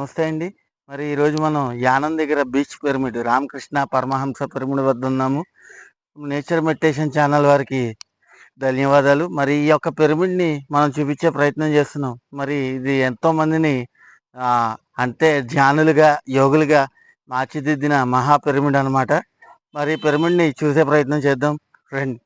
నమస్తే అండి. మరి ఈరోజు మనం యానం దగ్గర beach pyramid Ramakrishna Paramahamsa pyramid వద్ద ఉన్నాము. నేచర్ మెడిటేషన్ ఛానల్ వారికి ధన్యవాదాలు. మరి ఈ యొక్క పిరమిడ్ని మనం చూపించే ప్రయత్నం చేస్తున్నాం. మరి ఇది ఎంతోమందిని అంటే ధ్యానులుగా యోగులుగా మార్చిదిద్దిన మహా పిరమిడ్ అనమాట మరి ఈ పిరమిడ్ని చూసే ప్రయత్నం చేద్దాం. రండి.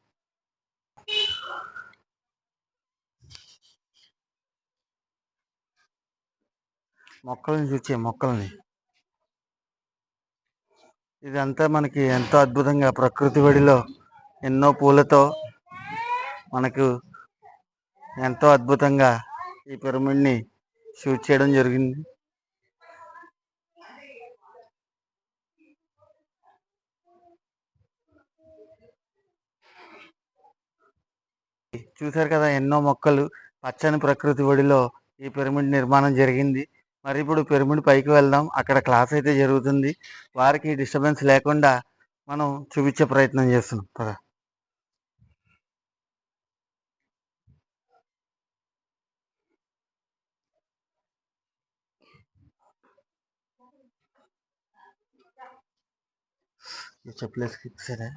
మొక్కల్ని చూచే మొక్కల్ని. ఇదంతా మనకి ఎంతో అద్భుతంగా ప్రకృతి ఒడిలో ఎన్నో పూలతో మనకు ఎంతో అద్భుతంగా ఈ పిరమిడ్ని షూట్ చేయడం జరిగింది. చూశారు కదా ఎన్నో మొక్కలు పచ్చని ప్రకృతి ఒడిలో ఈ పిరమిడ్ నిర్మాణం జరిగింది. మరి ఇప్పుడు పిరమిడ్ పైకి వెళ్దాం. అక్కడ క్లాస్ అయితే జరుగుతుంది. వారికి డిస్టర్బెన్స్ లేకుండా మనం చూపించే ప్రయత్నం చేస్తున్నాం. పద. చెప్పలేదు సరే.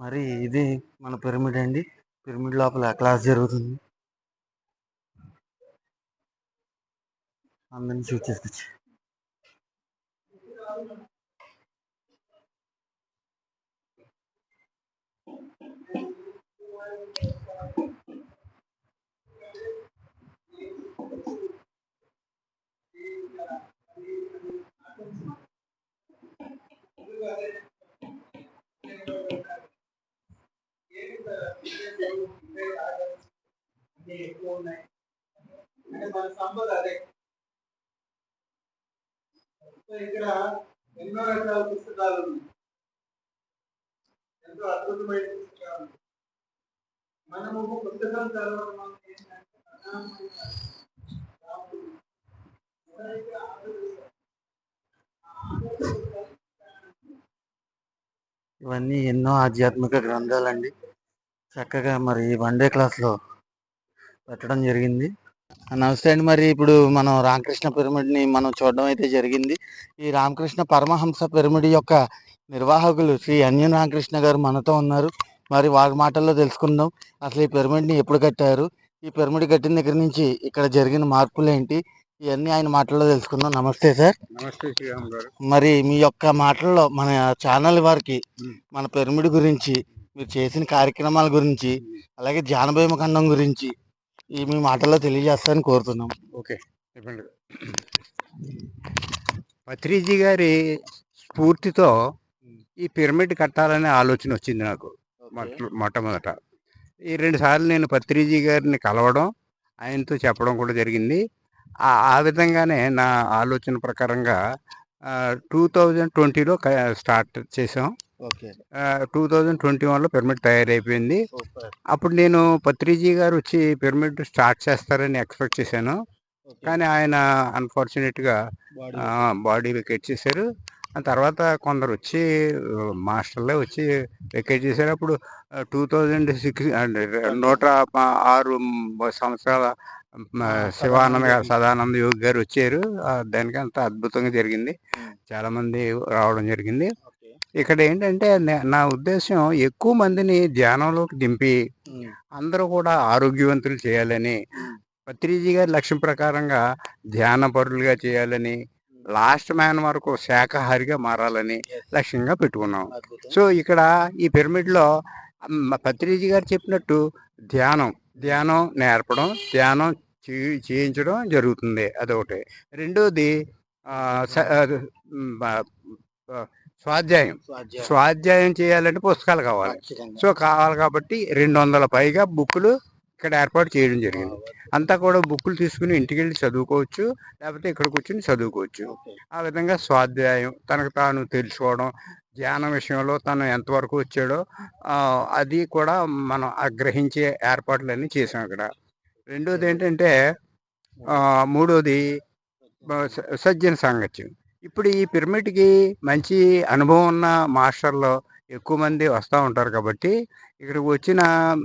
మరి ఇది మన పిరమిడ్ అండి. పిరమిడ్ లోపల క్లాస్ జరుగుతుంది. అందరిని షూట్ చేసుకొచ్చి ఎక్కువ ఉన్నాయి అంటే మన సంపద అదే సో ఎన్నో రకాల పుస్తకాలు ఉన్నాయి. ఎంతో అద్భుతమైన పుస్తకాలు మనము పుస్తకం చదవడం వల్ల ఏంటంటే ఎవరైతే ఇవన్నీ ఎన్నో ఆధ్యాత్మిక గ్రంథాలండి. చక్కగా మరి వన్ డే క్లాస్లో పెట్టడం జరిగింది. నమస్తే అండి. మరి ఇప్పుడు మనం రామకృష్ణ పిరమిడ్ని మనం చూడడం అయితే జరిగింది. ఈ రామకృష్ణ పరమహంస పిరమిడ్ యొక్క నిర్వాహకులు శ్రీ అన్యన్ రామకృష్ణ గారు మనతో ఉన్నారు. మరి వారి మాటల్లో తెలుసుకుందాం. అసలు ఈ పిరమిడ్ని ఎప్పుడు కట్టారు? ఈ పిరమిడ్ కట్టిన దగ్గర నుంచి ఇక్కడ జరిగిన మార్పులు ఏంటి ఇవన్నీ ఆయన మాటల్లో తెలుసుకుందాం. నమస్తే సార్. నమస్తే శ్రీరామ్ గారు. మరి మీ యొక్క మాటల్లో మన ఛానల్ వారికి. మన పిరమిడ్ గురించి మీరు చేసిన కార్యక్రమాల గురించి అలాగే జానభీమ ఖండం గురించి ఈ మీ మాటల్లో తెలియజేస్తారని కోరుతున్నాం. ఓకే చెప్పండి. పత్రిజీ గారి స్ఫూర్తితో ఈ పిరమిడ్ కట్టాలనే ఆలోచన వచ్చింది నాకు. మొట్ట- మొట్టమొదట. ఈ రెండు సార్లు నేను పత్రిజీ గారిని కలవడం ఆయనతో చెప్పడం కూడా జరిగింది. ఆ విధంగానే నా ఆలోచన ప్రకారంగా టూ థౌజండ్ ట్వంటీలో స్టార్ట్ చేసాం టూ థౌజండ్ ట్వంటీ వన్లో పిరమిడ్ తయారైపోయింది. అప్పుడు నేను పత్రిజీ గారు వచ్చి పిరమిడ్ స్టార్ట్ చేస్తారని ఎక్స్పెక్ట్ చేశాను. కానీ ఆయన అన్ఫార్చునేట్గా బాడీ వెకేట్ చేశారు. ఆ తర్వాత కొందరు వచ్చి మాస్టర్లే వచ్చి వెకేట్ చేశారు. అప్పుడు టూ థౌజండ్ సిక్స్ నూట ఆరు సంవత్సరాల శివానంద గారు సదానంద యోగి గారు వచ్చారు. దానికి అంత అద్భుతంగా జరిగింది. Hmm. చాలా మంది రావడం జరిగింది. ఇక్కడ ఏంటంటే నే- ఉద్దేశం ఎక్కువ మందిని ధ్యానంలోకి దింపి అందరూ కూడా ఆరోగ్యవంతులు చేయాలని పత్రిజీ గారి లక్ష్యం ప్రకారంగా ధ్యాన పరులుగా చేయాలని లాస్ట్ మ్యాన్ వరకు శాకాహారిగా మారాలని లక్ష్యంగా పెట్టుకున్నాం. సో ఇక్కడ ఈ పిరమిడ్లో పత్రిజీ గారు చెప్పినట్టు ధ్యానం ధ్యానం నేర్పడం ధ్యానం చేయించడం జరుగుతుంది. అదొకటి. రెండోది స్వాధ్యాయం. స్వాధ్యాయం. చేయాలంటే పుస్తకాలు కావాలి. సో కావాలి కాబట్టి రెండు వందల పైగా బుక్కులు ఇక్కడ ఏర్పాటు చేయడం జరిగింది. అంతా కూడా బుక్కులు తీసుకుని ఇంటికి వెళ్ళి చదువుకోవచ్చు లేకపోతే ఇక్కడ కూర్చుని చదువుకోవచ్చు. ఆ విధంగా స్వాధ్యాయం తనకు తాను తెలుసుకోవడం ధ్యాన విషయంలో తను ఎంతవరకు వచ్చాడో అది కూడా మనం గ్రహించే ఏర్పాట్లన్నీ చేసాం ఇక్కడ. రెండోది ఏంటంటే మూడోది సజ్జన సాంగత్యం. ఇప్పుడు ఈ పిరమిడ్కి మంచి అనుభవం ఉన్న మాస్టర్లు ఎక్కువ మంది వస్తూ ఉంటారు కాబట్టి ఇక్కడికి వచ్చిన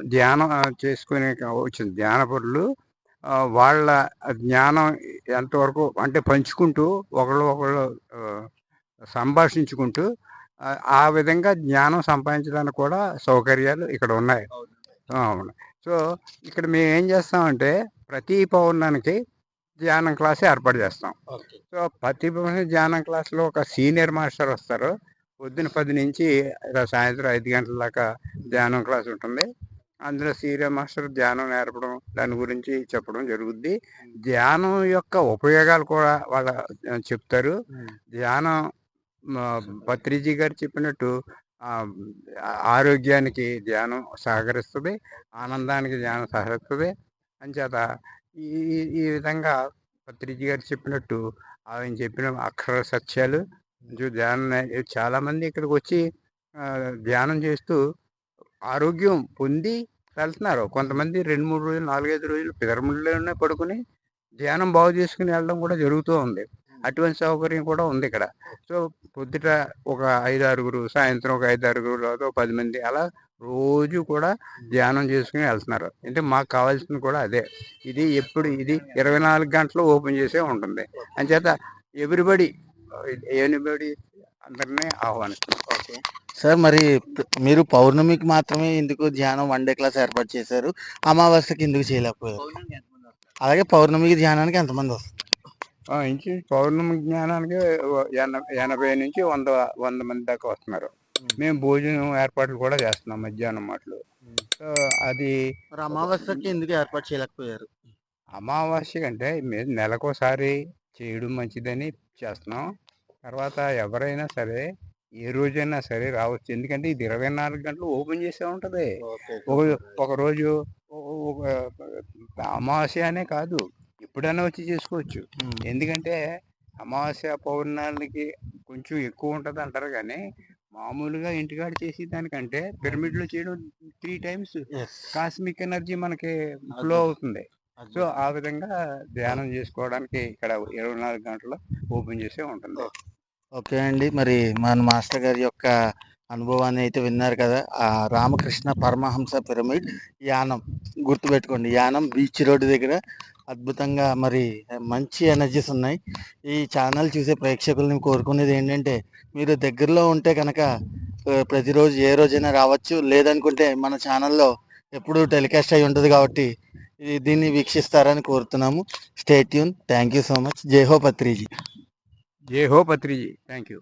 ధ్యానం చేసుకునే వచ్చిన ధ్యానపరులు వాళ్ళ జ్ఞానం ఎంతవరకు అంటే పంచుకుంటూ ఒకళ్ళు ఒకళ్ళు సంభాషించుకుంటూ ఆ, విధంగా జ్ఞానం సంపాదించడానికి కూడా సౌకర్యాలు ఇక్కడ ఉన్నాయి. అవును. సో ఇక్కడ మేము ఏం చేస్తామంటే ప్రతి పౌర్ణానికి ధ్యానం క్లాస్ ఏర్పాటు చేస్తాం. సో ప్రతి పౌర్ణమి ధ్యానం క్లాస్లో ఒక సీనియర్ మాస్టర్ వస్తారు. పొద్దున పది నుంచి సాయంత్రం ఐదు గంటల దాకా ధ్యానం క్లాస్ ఉంటుంది. అందులో సీనియర్ మాస్టర్ ధ్యానం నేర్పడం దాని గురించి చెప్పడం జరుగుద్ది. ధ్యానం యొక్క ఉపయోగాలు కూడా వాళ్ళ చెప్తారు. ధ్యానం పత్రిజీ గారు చెప్పినట్టు ఆరోగ్యానికి ధ్యానం సహకరిస్తుంది. ఆనందానికి ధ్యానం సహకరిస్తుంది. అంచేత ఈ ఈ- విధంగా పత్రిజీ గారు చెప్పినట్టు ఆయన చెప్పిన అక్షర సత్యాలు ధ్యానం చాలామంది చాలా మంది ఇక్కడికి వచ్చి ధ్యానం చేస్తూ ఆరోగ్యం పొంది వెళ్తున్నారు. కొంతమంది రెండు మూడు రోజులు నాలుగైదు రోజులు పిదరముళ్ళలోనే పడుకుని ధ్యానం బాగు చేసుకుని వెళ్ళడం కూడా జరుగుతూ ఉంది. అటువంటి సౌకర్యం కూడా ఉంది ఇక్కడ. సో పొద్దుట ఒక ఐదు ఆరుగురు సాయంత్రం ఒక ఐదు ఆరుగురు తర్వాత పది మంది అలా రోజు కూడా ధ్యానం చేసుకుని వెళ్తున్నారు. అంటే మాకు కావాల్సింది కూడా అదే. ఇది ఎప్పుడు ఇది ఇరవై నాలుగు గంటలు ఓపెన్ చేసే ఉంటుంది. అంచేత ఎవ్రీబడి ఎనిబడి అందరినీ ఆహ్వానిస్తున్నాం. ఓకే. సార్ మరి మీరు పౌర్ణమికి మాత్రమే ఎందుకు ధ్యానం వన్ డే క్లాస్ ఏర్పాటు చేశారు? అమావాస్యకి ఎందుకు చేయలేకపోయారు? అలాగే పౌర్ణమికి ధ్యానానికి ఎంతమంది వస్తారు? ఆ, ఇంచు పౌర్ణమి జ్ఞానానికి ఎనభై నుంచి వంద వంద మంది దాకా వస్తున్నారు. మేము భోజనం ఏర్పాట్లు కూడా చేస్తున్నాం మధ్యాహ్నం మాటలు. సో అది అమావాస్యకి ఎందుకు ఏర్పాటు చేయలేకపోయారు? అమావాస్య కంటే మేము నెలకోసారి చేయడం మంచిదని చేస్తున్నాం. తర్వాత ఎవరైనా సరే ఏ రోజైనా సరే రావచ్చు. ఎందుకంటే ఇది ఇరవై నాలుగు గంటలు ఓపెన్ చేసే ఉంటుంది. ఒక ఒక రోజు ఓ- ఒక అమావాస్య అనే కాదు ఎప్పుడైనా వచ్చి చేసుకోవచ్చు. ఎందుకంటే అమావాస్య పౌర్ణాలకి కొంచెం ఎక్కువ ఉంటుంది అంటారు కానీ మామూలుగా ఇంటికాడ చేసి దానికంటే పిరమిడ్లో చేయడం త్రీ టైమ్స్ కాస్మిక్ ఎనర్జీ మనకి ఫ్లో అవుతుంది. సో ఆ విధంగా ధ్యానం చేసుకోవడానికి ఇక్కడ ఇరవై నాలుగు గంటలు ఓపెన్ చేసే ఉంటుంది. ఓకే అండి. మరి మన మాస్టర్ గారి యొక్క అనుభవాన్ని అయితే విన్నారు కదా. ఆ రామకృష్ణ పరమహంస పిరమిడ్ యానం. గుర్తుపెట్టుకోండి యానం బీచ్ రోడ్డు దగ్గర అద్భుతంగా మరి మంచి ఎనర్జీస్ ఉన్నాయి. ఈ ఛానల్ చూసే ప్రేక్షకుల్ని కోరుకునేది ఏంటంటే మీరు దగ్గరలో ఉంటే కనుక ప్రతిరోజు ఏ రోజైనా రావచ్చు. లేదనుకుంటే మన ఛానల్లో ఎప్పుడు టెలికాస్ట్ అయి ఉంటుంది కాబట్టి దీన్ని వీక్షిస్తారని కోరుతున్నాము. Stay tuned thank you so much జై హో పత్రిజీ. జై హో పత్రిజీ. Thank you